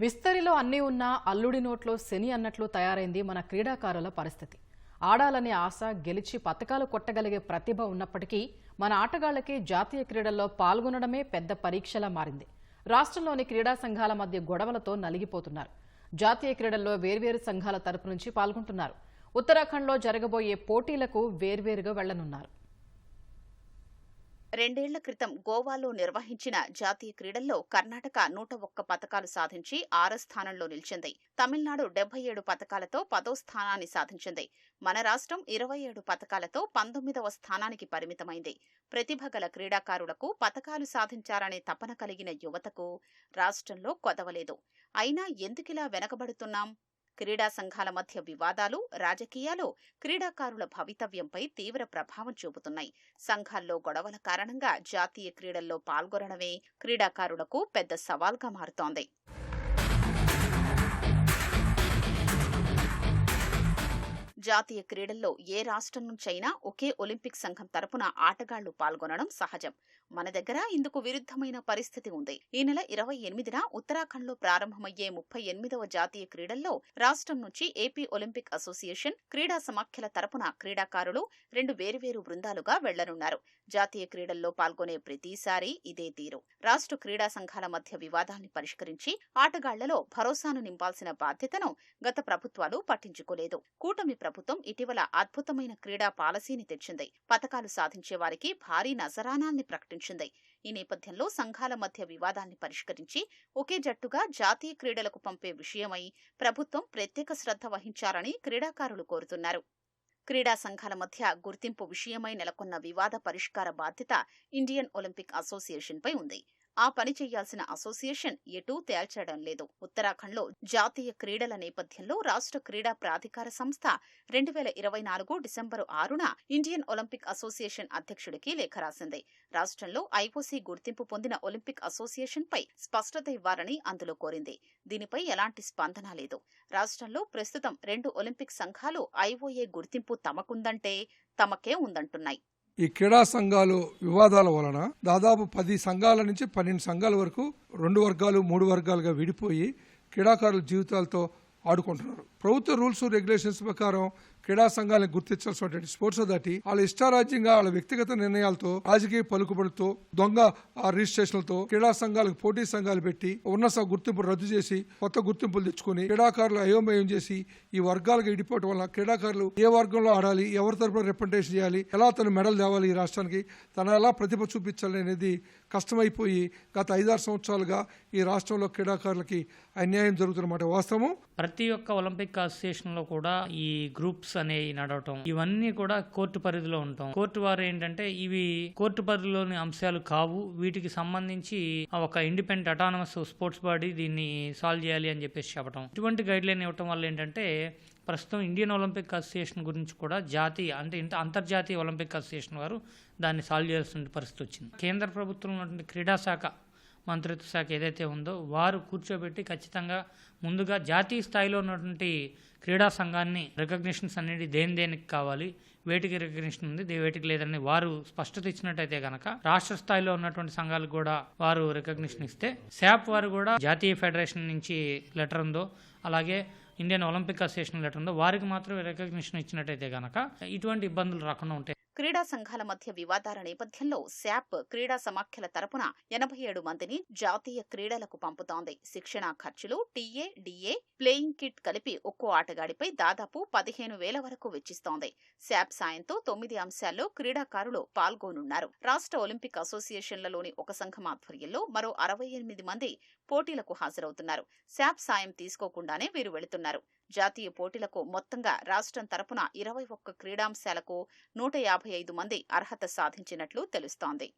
విస్తరిలో అన్నీ ఉన్నా అల్లుడి నోట్లో శని అన్నట్లు తయారైంది మన క్రీడాకారుల పరిస్థితి. ఆడాలనే ఆశ గెలిచి పథకాలు కొట్టగలిగే ప్రతిభ ఉన్నప్పటికీ మన ఆటగాళ్ళకి జాతీయ క్రీడల్లో పాల్గొనడమే పెద్ద పరీక్షలా మారింది. రాష్ట్రంలోని క్రీడా సంఘాల మధ్య గొడవలతో నలిగిపోతున్నారు. జాతీయ క్రీడల్లో వేర్వేరు సంఘాల తరపు నుంచి పాల్గొంటున్నారు. ఉత్తరాఖండ్లో జరగబోయే పోటీలకు వేర్వేరుగా వెళ్ళనున్నారు. రెండేళ్ళ క్రితం గోవాలో నిర్వహించిన జాతీయ క్రీడల్లో కర్ణాటక నూట ఒక్క పతకాలు సాధించి ఆరో స్థానంలో నిలిచింది. తమిళనాడు డెబ్బై ఏడు పతకాలతో పదో స్థానాన్ని సాధించింది. మన రాష్ట్రం ఇరవై ఏడు పతకాలతో పంతొమ్మిదవ స్థానానికి పరిమితమైంది. ప్రతిభ గల క్రీడాకారులకు పతకాలు సాధించారనే తపన కలిగిన యువతకు రాష్ట్రంలో కొదవలేదు. అయినా ఎందుకిలా వెనకబడుతున్నాం? క్రీడా సంఘాల మధ్య వివాదాలు రాజకీయాలు క్రీడాకారుల భవితవ్యంపై తీవ్ర ప్రభావం చూపుతున్నాయి. సంఘాల్లో గొడవల కారణంగా జాతీయ క్రీడల్లో పాల్గొనడమే క్రీడాకారులకు పెద్ద సవాల్గా మారుతోంది. జాతీయ క్రీడల్లో ఏ రాష్ట్రం నుంచైనా ఒకే ఒలింపిక్ సంఘం తరపున ఆటగాళ్ళు పాల్గొనడం సహజం. మన దగ్గర ఇందుకు విరుద్ధమైన పరిస్థితి ఉంది. ఈ నెల ఇరవై ఎనిమిదిన ఉత్తరాఖండ్లో ప్రారంభమయ్యే ముప్పై ఎనిమిదవ జాతీయ క్రీడల్లో రాష్ట్రం నుంచి ఏపీ ఒలింపిక్ అసోసియేషన్ క్రీడా సమాఖ్యల తరపున క్రీడాకారులు రెండు వేరువేరు బృందాలుగా వెళ్ళనున్నారు. జాతీయ క్రీడల్లో పాల్గొనే ప్రతిసారి ఇదే తీరు. రాష్ట్ర క్రీడా సంఘాల మధ్య వివాదాల్ని పరిష్కరించి ఆటగాళ్ళలో భరోసాను నింపాల్సిన బాధ్యతను గత ప్రభుత్వాలు పట్టించుకోలేదు. కూటమి ప్రభుత్వం ఇటీవల అద్భుతమైన క్రీడా పాలసీని తెచ్చింది. పథకాలు సాధించే వారికి భారీ నజరానాల్ని ప్రకటించింది. ఈ నేపథ్యంలో సంఘాల మధ్య వివాదాల్ని పరిష్కరించి ఒకే జట్టుగా జాతీయ క్రీడలకు పంపే విషయమై ప్రభుత్వం ప్రత్యేక శ్రద్ధ వహించాలని క్రీడాకారులు కోరుతున్నారు. క్రీడా సంఘాల మధ్య గుర్తింపు విషయమై నెలకొన్న వివాద పరిష్కార బాధ్యత ఇండియన్ ఒలింపిక్ అసోసియేషన్పై ఉంది. ఆ పని చేయాల్సిన అసోసియేషన్ ఎటూ తేల్చడం లేదు. ఉత్తరాఖండ్లో జాతీయ క్రీడల నేపథ్యంలో రాష్ట్ర క్రీడా ప్రాధికార సంస్థ రెండు వేల ఇరవై నాలుగు డిసెంబరు ఆరున ఇండియన్ ఒలింపిక్ అసోసియేషన్ అధ్యక్షుడికి లేఖ రాసింది. రాష్ట్రంలో ఐఓసీ గుర్తింపు పొందిన ఒలింపిక్ అసోసియేషన్పై స్పష్టత ఇవ్వాలని అందులో కోరింది. దీనిపై ఎలాంటి స్పందన లేదు. రాష్ట్రంలో ప్రస్తుతం రెండు ఒలింపిక్ సంఘాలు ఐఓఏ గుర్తింపు తమకుందంటే తమకే ఉందంటున్నాయి. ఈ క్రీడా సంఘాలు వివాదాల వలన దాదాపు పది సంఘాల నుంచి పన్నెండు సంఘాల వరకు రెండు వర్గాలు మూడు వర్గాలుగా విడిపోయి క్రీడాకారుల జీవితాలతో ఆడుకుంటున్నారు. ప్రభుత్వ రూల్స్ రెగ్యులేషన్స్ ప్రకారం క్రీడా సంఘాలను గుర్తించాల్సినటువంటి స్పోర్ట్స్ అథారిటీ వాళ్ళ ఇష్టారాజ్యంగా వాళ్ళ వ్యక్తిగత నిర్ణయాలతో రాజకీయ పలుకుబడితో దొంగ ఆ రిజిస్ట్రేషన్లతో క్రీడా సంఘాలకు పోటీ సంఘాలు పెట్టి ఉన్న స- గుర్తింపు రద్దు చేసి కొత్త గుర్తింపులు తెచ్చుకుని క్రీడాకారులు అయోమయం చేసి ఈ వర్గాలకు ఇడిపోవటం వల్ల క్రీడాకారులు ఏ వర్గంలో ఆడాలి ఎవరి తరపున రిప్రజెంటేషన్ చేయాలి ఎలా తను మెడల్ తేవాలి ఈ రాష్ట్రానికి తను ఎలా ప్రతిభ చూపించాలి అనేది కష్టమైపోయి గత ఐదారు సంవత్సరాలుగా ఈ రాష్ట్రంలో క్రీడాకారులకి అన్యాయం జరుగుతున్నమాట వాస్తవం ప్రతి ఒక్క ఒలింపిక్ అసోసియేషన్లో కూడా ఈ గ్రూప్స్ అనేవి నడవటం ఇవన్నీ కూడా కోర్టు పరిధిలో ఉంటాం కోర్టు వారు ఏంటంటే ఇవి కోర్టు పరిధిలోని అంశాలు కావు. వీటికి సంబంధించి ఒక ఇండిపెండెంట్ అటానమస్ స్పోర్ట్స్ బాడీ దీన్ని సాల్వ్ చేయాలి అని చెప్పేసి చెప్పడం ఇటువంటి గైడ్ లైన్ ఇవ్వటం వల్ల ఏంటంటే ప్రస్తుతం ఇండియన్ ఒలింపిక్ అసోసియేషన్ గురించి కూడా జాతీయ అంటే ఇంత అంతర్జాతీయ ఒలింపిక్ అసోసియేషన్ వారు దాన్ని సాల్వ్ చేయాల్సిన పరిస్థితి వచ్చింది. కేంద్ర ప్రభుత్వంలో ఉన్నటువంటి క్రీడా శాఖ మంత్రిత్వ శాఖ ఏదైతే ఉందో వారు కూర్చోబెట్టి ఖచ్చితంగా ముందుగా జాతీయ స్థాయిలో ఉన్నటువంటి క్రీడా సంఘాన్ని రికగ్నిషన్స్ అనేది దేని దేనికి కావాలి వేటికి రికగ్నిషన్ ఉంది వేటికి లేదని వారు స్పష్టత ఇచ్చినట్టయితే కనుక రాష్ట్ర స్థాయిలో ఉన్నటువంటి సంఘాలకు కూడా వారు రికగ్నిషన్ ఇస్తే శాప్ వారు కూడా జాతీయ ఫెడరేషన్ నుంచి లెటర్ ఉందో అలాగే ఇండియన్ ఒలింపిక్ అసోసియేషన్ లెటర్ ఉందో వారికి మాత్రమే రికగ్నిషన్ ఇచ్చినట్టయితే కనుక ఇటువంటి ఇబ్బందులు రాకుండా ఉంటాయి. క్రీడా సంఘాల మధ్య వివాదాల నేపథ్యంలో శాప్ క్రీడా సమాఖ్యల తరపున ఎనభై ఏడు మందిని జాతీయ క్రీడలకు పంపుతోంది. శిక్షణ ఖర్చులు టీఏ డిఏ ప్లేయింగ్ కిట్ కలిపి ఒక్కో ఆటగాడిపై దాదాపు పదిహేను వేల వరకు వెచ్చిస్తోంది. శాప్ సాయంతో తొమ్మిది అంశాల్లో క్రీడాకారులు పాల్గొనున్నారు. రాష్ట్ర ఒలింపిక్ అసోసియేషన్లలోని ఒక సంఘం ఆధ్వర్యంలో మరో అరవై ఎనిమిది మంది పోటీలకు హాజరవుతున్నారు. శాప్ సాయం తీసుకోకుండానే వీరు వెళుతున్నారు. జాతీయ పోటీలకు మొత్తంగా రాష్ట్రం తరపున ఇరవై ఒక్క క్రీడాంశాలకు నూట యాభై ఐదు మంది అర్హత సాధించినట్లు తెలుస్తోంది.